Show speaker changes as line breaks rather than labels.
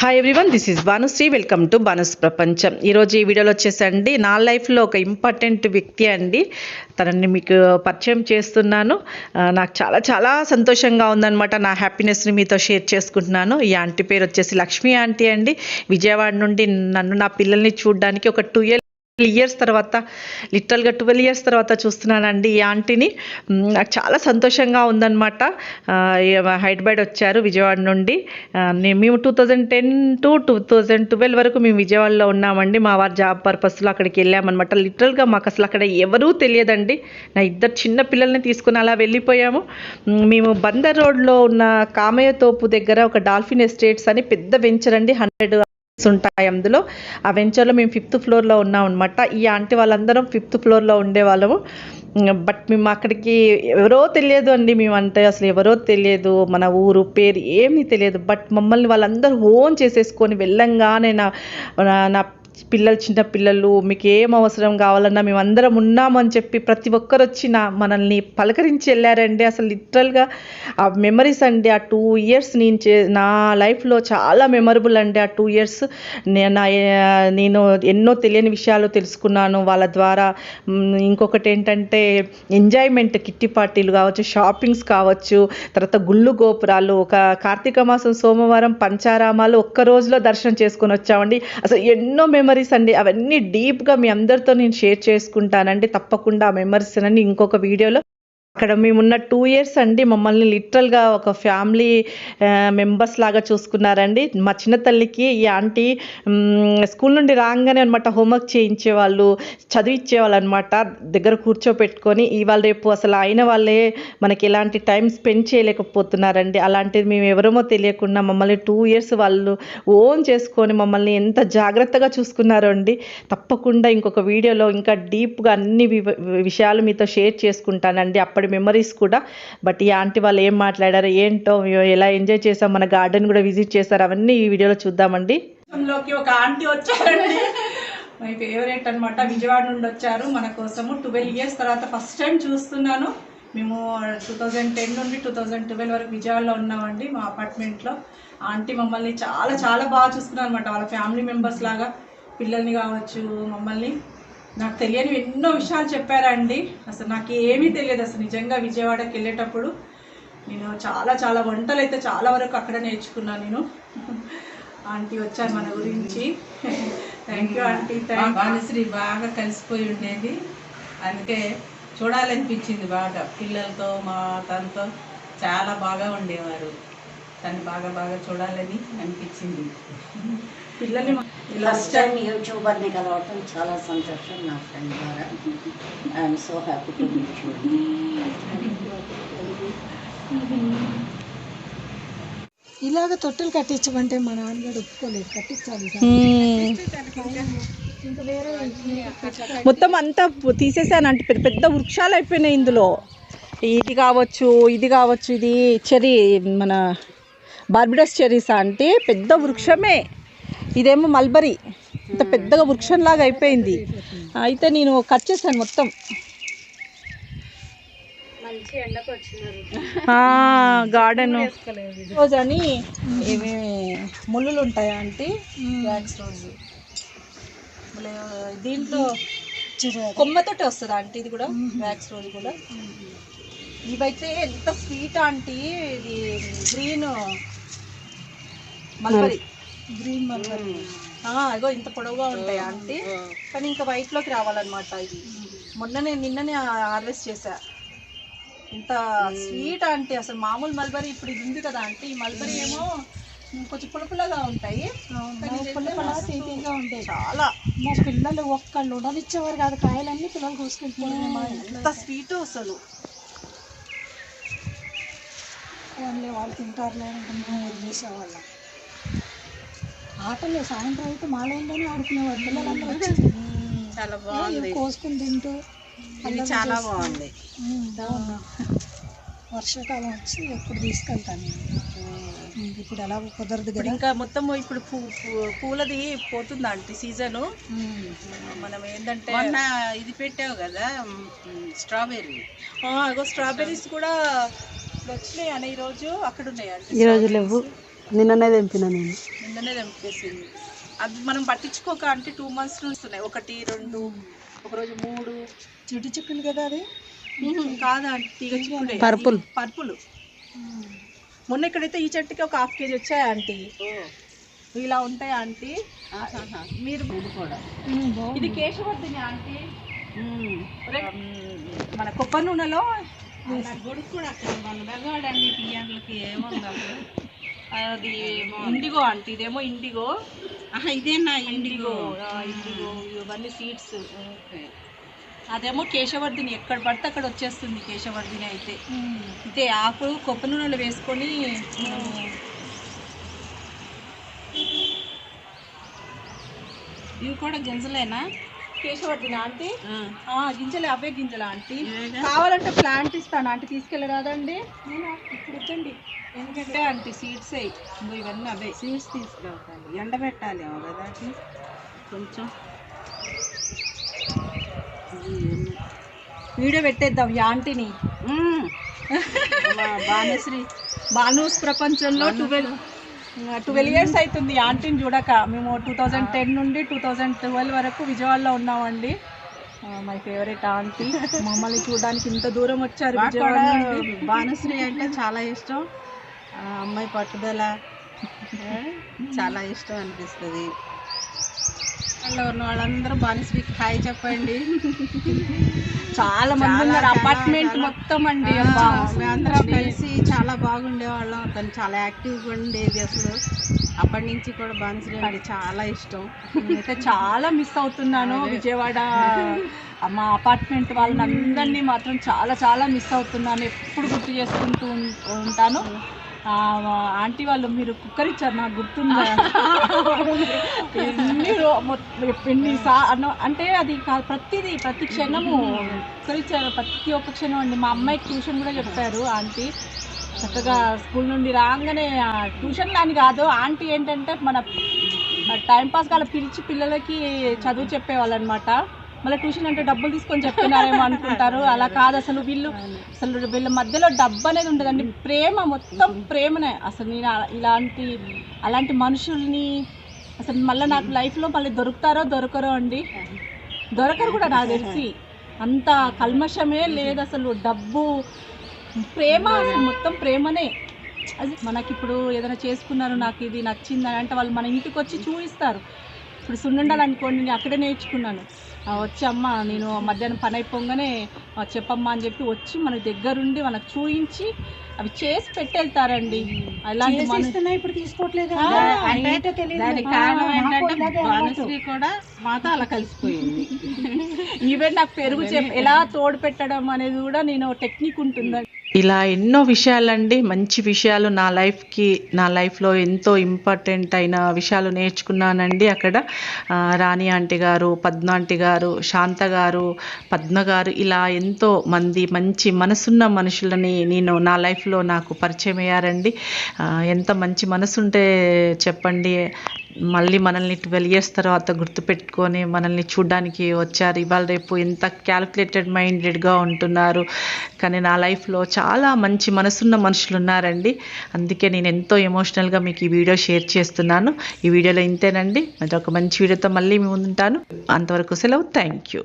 Hi everyone this is Bhanushri welcome to Bhanu's ప్రపంచం ఈరోజు ఈ వీడియోలో వచ్చేసండి. నా లైఫ్లో ఒక ఇంపార్టెంట్ వ్యక్తి అండి. తనని మీకు పరిచయం చేస్తున్నాను. నాకు చాలా చాలా సంతోషంగా ఉందనమాట నా హ్యాపీనెస్ని మీతో షేర్ చేసుకుంటున్నాను. ఈ ఆంటీ పేరు వచ్చేసి లక్ష్మీ ఆంటీ అండి. విజయవాడ నుండి నన్ను నా పిల్లల్ని చూడడానికి ఒక టూ ఇయర్ ఇయర్స్ తర్వాత లిటరల్గా ట్వెల్వ్ ఇయర్స్ తర్వాత చూస్తున్నానండి ఈ ఆంటీని. నాకు చాలా సంతోషంగా ఉందన్నమాట. హైదరాబాద్ వచ్చారు విజయవాడ నుండి. మేము two thousand ten to two thousand twelve వరకు మేము విజయవాడలో ఉన్నామండి. మా వారి జాబ్ పర్పస్లో అక్కడికి వెళ్ళామన్నమాట. లిటరల్గా మాకు అసలు అక్కడ ఎవరూ తెలియదండి. నా ఇద్దరు చిన్న పిల్లల్ని తీసుకుని అలా వెళ్ళిపోయాము. మేము బందర్ రోడ్లో ఉన్న కామయ్య తోపు దగ్గర ఒక డాల్ఫిన్ ఎస్టేట్స్ అని పెద్ద వెంచర్ అండి హండ్రెడ్ ఉంటాయి అందులో. ఆ వెంచర్లో మేము ఫిఫ్త్ ఫ్లోర్లో ఉన్నాం అనమాట ఈ ఆంటీ వాళ్ళందరం ఫిఫ్త్ ఫ్లోర్లో ఉండేవాళ్ళము. బట్ మేము అక్కడికి ఎవరో తెలియదు అండి మేము అంటే అసలు ఎవరో తెలియదు. మన ఊరు పేరు ఏమీ తెలియదు. బట్ మమ్మల్ని వాళ్ళందరూ ఓన్ చేసేసుకొని వెళ్ళంగానే నా నా- నా పిల్లలు చిన్న పిల్లలు మీకు ఏం అవసరం కావాలన్నా మేము అందరం ఉన్నామని చెప్పి ప్రతి ఒక్కరు వచ్చి నా మనల్ని పలకరించి వెళ్ళారండి. అసలు లిటరల్గా ఆ మెమరీస్ అండి. ఆ టూ ఇయర్స్ నేను చే నా లైఫ్లో చాలా మెమరబుల్ అండి. ఆ టూ ఇయర్స్ నా నేను ఎన్నో తెలియని విషయాలు తెలుసుకున్నాను. వాళ్ళ ద్వారా ఇంకొకటి ఏంటంటే ఎంజాయ్మెంట్ కిట్టి పార్టీలు కావచ్చు షాపింగ్స్ కావచ్చు తర్వాత గుళ్ళు గోపురాలు ఒక కార్తీక మాసం సోమవారం పంచారామాలు ఒక్క రోజులో దర్శనం చేసుకొని వచ్చామండి. అసలు ఎన్నో మెమరీస్ అండి. అవన్నీ డీప్గా మీ అందరితో నేను షేర్ చేసుకుంటానండి. తప్పకుండా ఆ మెమరీస్ అన్ని ఇంకొక వీడియోలో అక్కడ మేమున్న టూ ఇయర్స్ అండి మమ్మల్ని లిటరల్గా ఒక ఫ్యామిలీ మెంబర్స్ లాగా చూసుకున్నారండి. మా చిన్న తల్లికి ఈ ఆంటీ స్కూల్ నుండి రాగానే అనమాట హోంవర్క్ చేయించేవాళ్ళు చదివించేవాళ్ళు అనమాట దగ్గర కూర్చోపెట్టుకొని ఇవాళ రేపు అసలు అయిన వాళ్ళే మనకి ఎలాంటి టైం స్పెండ్ చేయలేకపోతున్నారండి. అలాంటిది మేము ఎవరమో తెలియకుండా మమ్మల్ని టూ ఇయర్స్ వాళ్ళు ఓన్ చేసుకొని మమ్మల్ని ఎంత జాగ్రత్తగా చూసుకున్నారో అండి తప్పకుండా ఇంకొక వీడియోలో ఇంకా డీప్గా అన్ని విషయాలు మీతో షేర్ చేసుకుంటానండి. అప్పటి మెమరీస్ కూడా. బట్ ఈ ఆంటీ వాళ్ళు ఏం మాట్లాడారు ఏంటో మేము ఎలా ఎంజాయ్ చేసాం మన గార్డెన్ కూడా విజిట్ చేశారు అవన్నీ ఈ వీడియోలో చూద్దామండి.
ఒక ఆంటీ వచ్చారండి. మై ఫేవరెట్ అనమాట విజయవాడ నుండి వచ్చారు. మన కోసము ట్వెల్వ్ ఇయర్స్ తర్వాత ఫస్ట్ టైం చూస్తున్నాను. మేము టూ థౌజండ్ టెన్ నుండి టూ థౌజండ్ ట్వెల్వ్ వరకు విజయవాడలో ఉన్నామండి మా అపార్ట్మెంట్లో ఆంటీ మమ్మల్ని చాలా చాలా బాగా చూసుకున్నారు అనమాట వాళ్ళ ఫ్యామిలీ మెంబర్స్ లాగా పిల్లల్ని కావచ్చు మమ్మల్ని. నాకు తెలియని ఎన్నో విషయాలు చెప్పారండి. అసలు నాకు ఏమీ తెలియదు. అసలు నిజంగా విజయవాడకి వెళ్ళేటప్పుడు నేను చాలా చాలా వంటలు అయితే చాలా వరకు అక్కడ నేర్చుకున్నాను నేను. ఆంటీ వచ్చారు మన గురించి. Thank you aunty. Thank
Bhanushri బాగా కలిసిపోయి ఉండేది. అందుకే చూడాలనిపించింది బాగా. పిల్లలతో మా తనతో చాలా బాగా ఉండేవారు. తను బాగా బాగా చూడాలని అనిపించింది.
పిల్లల్ని
ఫస్ట్ టైం యూట్యూబర్ని కలవటం చాలా సంతోషం నా ఫ్రెండ్ ద్వారా. I'm so happy to meet you
ఇలాగ తొట్టెలు కట్టించమంటే మా నాన్నగారు ఒప్పుకోలేదు కట్టించాలి
మొత్తం అంతా తీసేసానంటే పెద్ద పెద్ద వృక్షాలు అయిపోయినాయి ఇందులో. ఇది కావచ్చు ఇది కావచ్చు ఇది చెరీ మన బార్బిడస్ చెరీసా అంటే పెద్ద వృక్షమే. ఇదేమో మల్బరీ. ఇంత పెద్దగా వృక్షంలాగా అయిపోయింది. అయితే నేను కట్ చేశాను మొత్తం. గార్డెన్. రోజు అని ఇవి ముళ్ళులు ఉంటాయా అంటే మళ్ళీ దీంట్లో కొమ్మతోటి వస్తుంది ఆంటీ ఇది కూడా? వ్యాక్స్ రోజు కూడా? ఇవైతే ఎంత స్వీట్ ఆంటీ. ఇది గ్రీన్ మల్బరీ. గ్రీన్ మల్బరీ ఇగో ఇంత పొడవుగా ఉంటాయి ఆంటీ. కానీ ఇంకా వైట్లోకి రావాలన్నమాట ఇది మొన్ననే నిన్ననే హార్వెస్ట్ చేశా. ఇంత స్వీట్ ఆంటీ అసలు మామూలు మల్బరీ ఇప్పుడు ఇది ఉంది కదా ఆంటీ. ఈ మల్బరీ ఏమో కొంచెం పులుపులుగా ఉంటాయి.
ఉండేది
చాలా.
మా పిల్లలు ఒక్కళ్ళు ఉండనిచ్చేవారు కాదు కాయలన్నీ పిల్లలు ఇంట్లో
ఎంత స్వీట్ అసలు.
వాళ్ళే వాళ్ళు తింటారులే అనుకుంటున్నాం వదిలేసేవాళ్ళం. ఆటలే సాయంత్రం అయితే మా లైన్లోనే ఆడుకునేవారు పిల్లలందరూ వచ్చి
చాలా
ఇవి కోసుకుని తింటూ
ఇది చాలా బాగుంది.
వర్షాకాలం వచ్చి ఎప్పుడు తీసుకెళ్తాను ఇప్పుడు ఎలా కుదరదు కదా.
ఇంకా మొత్తం ఇప్పుడు పూలది పోతుంది ఆంటీ సీజను మనం ఏంటంటే
మొన్న ఇది పెట్టావు కదా స్ట్రాబెర్రీ.
ఇగో స్ట్రాబెర్రీస్ కూడా వచ్చినాయి అనే ఈరోజు అక్కడ ఉన్నాయి
ఈరోజు లేవు. నిన్ననే తెంపిన నేను.
నిన్ననే తెంపేసింది. అది మనం పట్టించుకోక అంటే టూ మంత్స్ నుంచి ఉన్నాయి ఒకటి రెండు ఒకరోజు మూడు.
చెట్టు చిక్కులు కదా అది?
కాదా అంటే తీగ చిక్కుడే
పర్పుల్.
పర్పుల్. మొన్న ఇక్కడైతే ఈ చెట్టుకి ఒక హాఫ్ కేజీ వచ్చాయి ఆంటీ? ఇలా ఉంటాయి ఆంటీ? మీరు ఇది కేశవర్ధిని ఆంటీ. మన కొబ్బరి నూనెలో?
గుడికి కూడా అక్కడ మన పియ్యండ్లకి ఏముంది అసలు?
అది ఇండిగో ఆంటీ ఇదేమో ఇండిగో.
ఇదేనా
ఇండిగో? ఇండిగో ఇవన్నీ సీడ్స్ అదేమో కేశవర్ధిని ఎక్కడ పడితే అక్కడ వచ్చేస్తుంది కేశవర్ధిని అయితే. అయితే ఆకు కొబ్బరి నూనెలో వేసుకొని
ఇవి కూడా గింజలేనా?
కేశవర్ధిని ఆంటీ? గింజలే అవే గింజలు ఆంటీ. కావాలంటే ప్లాంట్ ఇస్తాను. ఆంటీ తీసుకెళ్ళరాదండి? ఇప్పుడు ఇద్దండి ఎందుకంటే ఆంటీ సీడ్స్ ఇవన్నీ అవే.
సీడ్స్ తీసుకెళ్తాను ఎండబెట్టాలి కదా కొంచెం.
వీడియో పెట్టేద్దాం ఈ ఆంటీని.
మ్మ్. మా బాణశ్రీ
బానూస్ ప్రపంచంలో ట్వెల్వ్ ట్వెల్వ్ ఇయర్స్ అవుతుంది. ఆంటీని చూడక. మేము టూ థౌజండ్ టెన్ నుండి టూ థౌజండ్ ట్వెల్వ్ వరకు విజయవాడలో ఉన్నామండి. My favourite aunty. మమ్మల్ని చూడడానికి ఇంత దూరం వచ్చారు.
భానుశ్రీ అంటే చాలా ఇష్టం. అమ్మాయి పట్టుదల చాలా ఇష్టం అనిపిస్తుంది. వాళ్ళు ఉన్న వాళ్ళందరూ భానుశ్రీకి హాయ్ చెప్పండి.
చాలా మంది ఉన్నారు. అపార్ట్మెంట్. మొత్తం అండి.
మేమందరం కలిసి చాలా బాగుండేవాళ్ళం. తను చాలా యాక్టివ్గా ఉండేది అసలు. అప్పటి నుంచి కూడా అంటే చాలా ఇష్టం.
నేనైతే చాలా మిస్ అవుతున్నాను విజయవాడ. మా అపార్ట్మెంట్ వాళ్ళని అందరినీ మాత్రం చాలా చాలా మిస్ అవుతున్నాను. ఎప్పుడు గుర్తు చేసుకుంటూ ఉంటాను. ఆంటీ వాళ్ళు మీరు కుక్కర్ ఇచ్చారు నాకు గుర్తుందా? ఎన్ని ఎన్ని సా- అన్న- అంటే అది ప్రతిదీ ప్రతి క్షణము కుక్కర్ ఇచ్చారు ప్రతి ఒక్క క్షణం అండి. మా అమ్మాయికి ట్యూషన్ కూడా చెప్పారు ఆంటీ. చక్కగా స్కూల్ నుండి రాగానే ట్యూషన్ అని కాదు ఆంటీ ఏంటంటే మన టైంపాస్ అలా పిలిచి పిల్లలకి చదువు చెప్పేవాళ్ళు అనమాట మళ్ళీ ట్యూషన్ అంటే డబ్బులు తీసుకొని చెప్తున్నారేమో అనుకుంటారు. అలా కాదు అసలు వీళ్ళు అసలు వీళ్ళ మధ్యలో డబ్బు అనేది ఉండదండి. ప్రేమ మొత్తం ప్రేమనే. అసలు నేను ఇలాంటి అలాంటి మనుషుల్ని అసలు మళ్ళీ నాకు లైఫ్లో మళ్ళీ దొరుకుతారో దొరకరో అండి. దొరకరు కూడా నాకు తెలిసి. అంత కల్మషమే లేదు అసలు. డబ్బు ప్రేమ అసలు మొత్తం ప్రేమనే. అది మనకి ఇప్పుడు ఏదైనా చేసుకున్నారు నాకు ఇది నచ్చిందని అంటే వాళ్ళు మన ఇంటికి వచ్చి చూపిస్తారు. ఇప్పుడు సున్నుండాలు అనుకోండి నేను అక్కడే నేర్చుకున్నాను. ఆ, వచ్చి అమ్మ నేను మధ్యాహ్నం పని అయిపోగానే చెప్పమ్మా అని చెప్పి వచ్చి మన దగ్గరుండి మనకు చూయించి అవి చేసి పెట్టెళ్తారండి. అలాంటి మన
ఇప్పుడు తీసుకోవట్లేదు
ఆ,
అంటే దానికి కారణం ఏంటంటే భానుశ్రీ కూడా మాతో అలా కలిసిపోయింది.
ఈవెన్ నాకు పెరుగు చెప్ ఎలా తోడు పెట్టడం అనేది కూడా నేను టెక్నిక్ ఉంటుందండి.
ఇలా ఎన్నో విషయాలండి. మంచి విషయాలు నా లైఫ్కి నా లైఫ్లో ఎంతో ఇంపార్టెంట్ అయిన విషయాలు నేర్చుకున్నానండి అక్కడ. రాణి ఆంటీ గారు పద్మ ఆంటీ గారు శాంత గారు పద్మ గారు ఇలా ఎంతో మంది మంచి మనసున్న మనుషులని నేను నా లైఫ్లో నాకు పరిచయం అయ్యారండి. ఎంత మంచి మనసు ఉంటే చెప్పండి. మళ్ళీ మనల్ని ట్వెల్వ్ ఇయర్స్ తర్వాత గుర్తుపెట్టుకొని మనల్ని చూడ్డానికి వచ్చారు. ఇవాళ రేపు ఎంత క్యాల్కులేటెడ్ మైండెడ్గా ఉంటున్నారు. కానీ నా లైఫ్లో చాలా మంచి మనసున్న మనుషులు ఉన్నారండి. అందుకే నేను ఎంతో ఎమోషనల్గా మీకు ఈ వీడియో షేర్ చేస్తున్నాను. ఈ వీడియోలో ఇంతేనండి. మరి ఒక మంచి వీడియోతో మళ్ళీ మీ ముందుంటాను. అంతవరకు సెలవు. Thank you